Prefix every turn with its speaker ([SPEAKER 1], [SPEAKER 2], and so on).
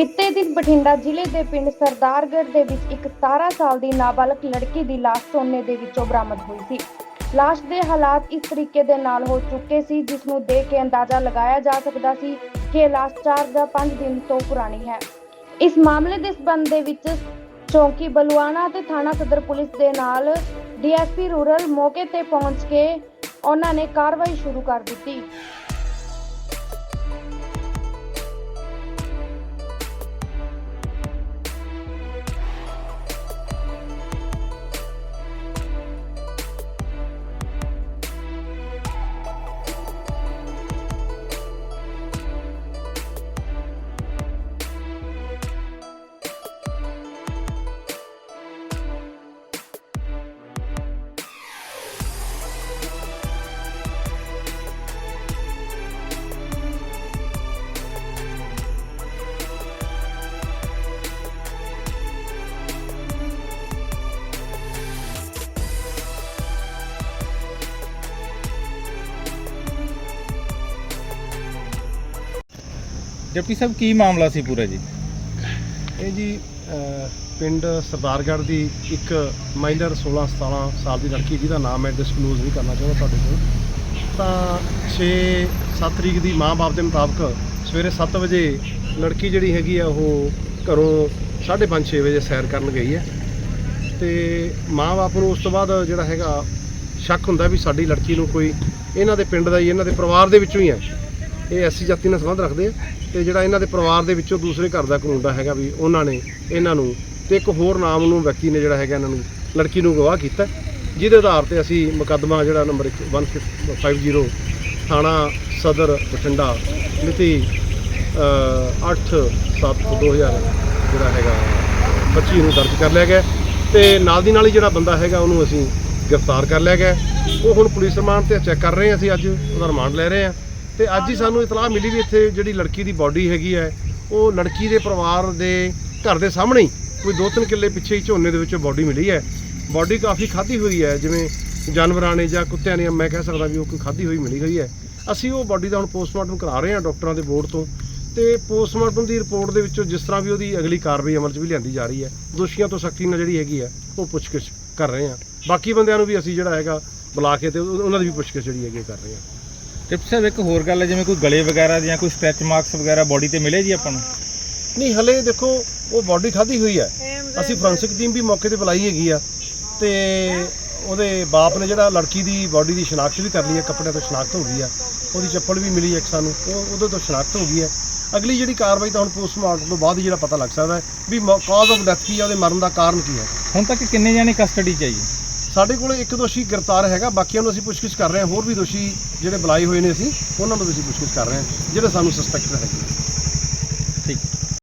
[SPEAKER 1] ਬੀਤੇ ਦਿਨ ਬਠਿੰਡਾ ਜ਼ਿਲ੍ਹੇ ਦੇ ਪਿੰਡ ਸਰਦਾਰਗੜ੍ਹ ਦੇ ਵਿੱਚ ਇੱਕ 17 ਸਾਲ ਦੀ ਨਾਬਾਲਗ ਲੜਕੀ ਦੀ ਲਾਸ਼ ਸੋਨੇ ਦੇ ਵਿੱਚੋਂ ਬਰਾਮਦ ਹੋਈ ਸੀ। ਲਾਸ਼ ਦੇ ਹਾਲਾਤ ਇਸ ਤਰੀਕੇ ਦੇ ਨਾਲ ਹੋ ਚੁੱਕੇ ਸੀ, ਜਿਸ ਨੂੰ ਦੇਖ ਕੇ ਅੰਦਾਜ਼ਾ ਲਗਾਇਆ ਜਾ ਸਕਦਾ ਸੀ ਕਿ ਇਹ ਲਾਸ਼ 4 ਜਾਂ 5 ਦਿਨ ਤੋਂ ਪੁਰਾਣੀ ਹੈ। ਇਸ ਮਾਮਲੇ ਦੇ ਸਬੰਧ ਦੇ ਵਿੱਚ ਚੌਂਕੀ ਬਲੂਆਣਾ ਅਤੇ ਥਾਣਾ ਸਦਰ ਪੁਲਿਸ ਦੇ ਨਾਲ ਡੀਐਸਪੀ ਰੂਰਲ ਮੌਕੇ ਤੇ ਪਹੁੰਚ ਕੇ ਉਹਨਾਂ ਨੇ ਕਾਰਵਾਈ ਸ਼ੁਰੂ ਕਰ ਦਿੱਤੀ।
[SPEAKER 2] ਡਿਪਟੀ ਸਾਹਿਬ ਕੀ ਮਾਮਲਾ ਸੀ ਪੂਰਾ ਜੀ?
[SPEAKER 3] ਇਹ ਜੀ ਅਹ, ਪਿੰਡ ਸਰਦਾਰਗੜ੍ਹ ਦੀ ਇੱਕ ਮਾਈਨਰ 16 17 ਸਾਲ ਦੀ ਲੜਕੀ ਜਿਹਦਾ ਨਾਮ ਮੈਂ ਡਿਸਕਲੋਜ਼ ਨਹੀਂ ਕਰਨਾ ਚਾਹੁੰਦਾ ਤੁਹਾਡੇ ਕੋਲ। ਤਾਂ 6 7 ਤਰੀਕ ਦੀ ਮਾਂ-ਬਾਪ ਦੇ ਮੁਤਾਬਕ ਸਵੇਰੇ 7 ਵਜੇ ਲੜਕੀ ਜਿਹੜੀ ਹੈਗੀ ਆ ਉਹ ਘਰੋਂ 5:30 6 ਵਜੇ ਸੈਰ ਕਰਨ ਗਈ ਹੈ। ਤੇ ਮਾਂ-ਬਾਪ ਨੂੰ ਉਸ ਤੋਂ ਬਾਅਦ ਜਿਹੜਾ ਹੈਗਾ ਸ਼ੱਕ ਹੁੰਦਾ ਵੀ ਸਾਡੀ ਲੜਕੀ ਨੂੰ ਕੋਈ ਇਹਨਾਂ ਦੇ ਪਿੰਡ ਦਾ ਹੀ ਇਹਨਾਂ ਦੇ ਪਰਿਵਾਰ ਦੇ ਵਿੱਚੋਂ ਹੀ ਹੈ ਇਹ ਐਸੀ ਜਾਤੀ ਨਾਲ ਸੰਬੰਧ ਰੱਖਦੇ ਆ। ਤੇ ਜਿਹੜਾ ਇਹਨਾਂ ਦੇ ਪਰਿਵਾਰ ਦੇ ਵਿੱਚੋਂ ਦੂਸਰੇ ਘਰ ਦਾ ਕਾਨੂੰਨ ਹੈਗਾ ਵੀ ਉਹਨਾਂ ਨੇ ਇਹਨਾਂ ਨੂੰ ਤੇ ਇੱਕ ਹੋਰ ਨਾਮ ਨੂੰ ਵਿਅਕਤੀ ਨੇ ਜਿਹੜਾ ਹੈਗਾ ਇਹਨਾਂ ਨੂੰ ਲੜਕੀ ਨੂੰ ਗਵਾਹ ਕੀਤਾ। ਜਿਹਦੇ ਆਧਾਰ ਤੇ ਅਸੀਂ ਮੁਕੱਦਮਾ ਜਿਹੜਾ ਨੰਬਰ 150 ਥਾਣਾ ਸਦਰ ਬਠਿੰਡਾ ਮਿਤੀ 8/7/2000 ਜਿਹੜਾ ਹੈਗਾ 25 ਨੂੰ ਦਰਜ ਕਰ ਲਿਆ ਗਿਆ। ਤੇ ਨਾਲ ਦੀ ਨਾਲ ਹੀ ਜਿਹੜਾ ਬੰਦਾ ਹੈਗਾ ਉਹਨੂੰ ਅਸੀਂ ਗ੍ਰਿਫਤਾਰ ਕਰ ਲਿਆ ਗਿਆ। ਉਹ ਹੁਣ ਪੁਲਿਸ ਰਿਮਾਂਡ ਤੇ ਚੈੱਕ ਕਰ ਰਹੇ ਹਾਂ, ਅਸੀਂ ਅੱਜ ਉਹਦਾ ਰਿਮਾਂਡ ਲੈ ਰਹੇ ਹਾਂ। ਤੇ ਅੱਜ ਹੀ ਸਾਨੂੰ ਇਤਲਾਹ ਮਿਲੀ ਵੀ ਇੱਥੇ ਜਿਹੜੀ ਲੜਕੀ ਦੀ ਬਾਡੀ ਹੈਗੀ ਹੈ, ਉਹ ਲੜਕੀ ਦੇ ਪਰਿਵਾਰ ਦੇ ਘਰ ਦੇ ਸਾਹਮਣੇ ਹੀ ਕੋਈ ਦੋ ਤਿੰਨ ਕਿੱਲੇ ਪਿੱਛੇ ਹੀ ਝੋਨੇ ਦੇ ਵਿੱਚੋਂ ਬਾਡੀ ਮਿਲੀ ਹੈ। ਬਾਡੀ ਕਾਫੀ ਖਾਧੀ ਹੋਈ ਹੈ, ਜਿਵੇਂ ਜਾਨਵਰਾਂ ਨੇ ਜਾਂ ਕੁੱਤਿਆਂ ਨੇ, ਮੈਂ ਕਹਿ ਸਕਦਾ ਵੀ ਉਹ ਕੋਈ ਖਾਧੀ ਹੋਈ ਮਿਲੀ ਹੋਈ ਹੈ। ਅਸੀਂ ਉਹ ਬਾਡੀ ਦਾ ਹੁਣ ਪੋਸਟਮਾਰਟਮ ਕਰਾ ਰਹੇ ਹਾਂ ਡਾਕਟਰਾਂ ਦੇ ਬੋਰਡ ਤੋਂ ਤੇ ਪੋਸਟਮਾਰਟਮ ਦੀ ਰਿਪੋਰਟ ਦੇ ਵਿੱਚੋਂ ਜਿਸ ਤਰ੍ਹਾਂ ਵੀ ਉਹਦੀ ਅਗਲੀ ਕਾਰਵਾਈ ਅਮਲ 'ਚ ਵੀ ਲਿਆਂਦੀ ਜਾ ਰਹੀ ਹੈ, ਦੋਸ਼ੀਆਂ ਤੋਂ ਸਖਤੀ ਨਾਲ ਜਿਹੜੀ ਹੈਗੀ ਹੈ, ਉਹ ਪੁੱਛਗਿੱਛ ਕਰ ਰਹੇ ਹਾਂ। ਬਾਕੀ ਬੰਦਿਆਂ ਨੂੰ ਵੀ ਅਸੀਂ ਜਿਹੜਾ ਹੈਗਾ ਬੁਲਾ ਕੇ ਤੇ ਉਹਨਾਂ ਦੀ ਵੀ ਪੁੱਛਗਿੱਛ ਜਿਹੜੀ ਹੈਗੀ ਕਰ ਰਹੇ ਹਾਂ।
[SPEAKER 2] ਡਿਪਟੀ ਸਾਹਿਬ ਇੱਕ ਹੋਰ ਗੱਲ ਹੈ ਜਿਵੇਂ ਕੋਈ ਗਲੇ ਵਗੈਰਾ ਜਾਂ ਕੋਈ ਸਟ੍ਰੈਚ ਮਾਰਕਸ ਵਗੈਰਾ ਬਾਡੀ ਤੇ ਮਿਲੇ ਜੀ ਆਪਾਂ ਨੂੰ?
[SPEAKER 3] ਨਹੀਂ ਹਲੇ ਦੇਖੋ ਉਹ ਬਾਡੀ ਖਾਧੀ ਹੋਈ ਹੈ। ਅਸੀਂ ਫੋਰੈਂਸਿਕ ਟੀਮ ਵੀ ਮੌਕੇ ਤੇ ਬੁਲਾਈ ਹੈਗੀ ਆ ਤੇ ਉਹਦੇ ਬਾਪ ਨੇ ਜਿਹੜਾ ਲੜਕੀ ਦੀ ਬਾਡੀ ਦੀ ਸ਼ਨਾਖਤ ਵੀ ਕਰ ਲਈ ਹੈ ਕੱਪੜਿਆਂ ਤੋਂ ਸ਼ਨਾਖਤ ਹੋ ਗਈ ਆ। ਉਹਦੀ ਚੱਪਲ ਵੀ ਮਿਲੀ ਹੈ ਇੱਕ ਸਾਨੂੰ ਉਹ ਉਹਦੇ ਤੋਂ ਸ਼ਨਾਖਤ ਹੋ ਗਈ ਹੈ। ਅਗਲੀ ਜਿਹੜੀ ਕਾਰਵਾਈ ਤਾਂ ਹੁਣ ਪੋਸਟਮਾਰਟਮ ਤੋਂ ਬਾਅਦ ਹੀ ਜਿਹੜਾ ਪਤਾ ਲੱਗ ਸਕਦਾ ਵੀ ਕਾਜ਼ ਆਫ ਡੈਥ ਕੀ ਹੈ ਉਹਦੇ ਮਰਨ ਦਾ ਕਾਰਨ ਕੀ ਹੈ।
[SPEAKER 2] ਹੁਣ ਤੱਕ ਕਿੰਨੇ ਜਾਣੇ ਕਸਟਡੀ ਚ ਹੈ ਜੀ?
[SPEAKER 3] ਸਾਡੇ ਕੋਲ ਇੱਕ ਦੋਸ਼ੀ ਗ੍ਰਿਫਤਾਰ ਹੈਗਾ, ਬਾਕੀਆਂ ਨੂੰ ਅਸੀਂ ਪੁੱਛਗਿੱਛ ਕਰ ਰਹੇ ਹਾਂ। ਹੋਰ ਵੀ ਦੋਸ਼ੀ ਜਿਹੜੇ ਬੁਲਾਏ ਹੋਏ ਨੇ ਅਸੀਂ, ਉਹਨਾਂ ਨੂੰ ਵੀ ਅਸੀਂ ਪੁੱਛਗਿੱਛ ਕਰ ਰਹੇ ਹਾਂ, ਜਿਹੜੇ ਸਾਨੂੰ ਸਸਪੈਕਟ ਹੈਗੇ
[SPEAKER 2] ਠੀਕ।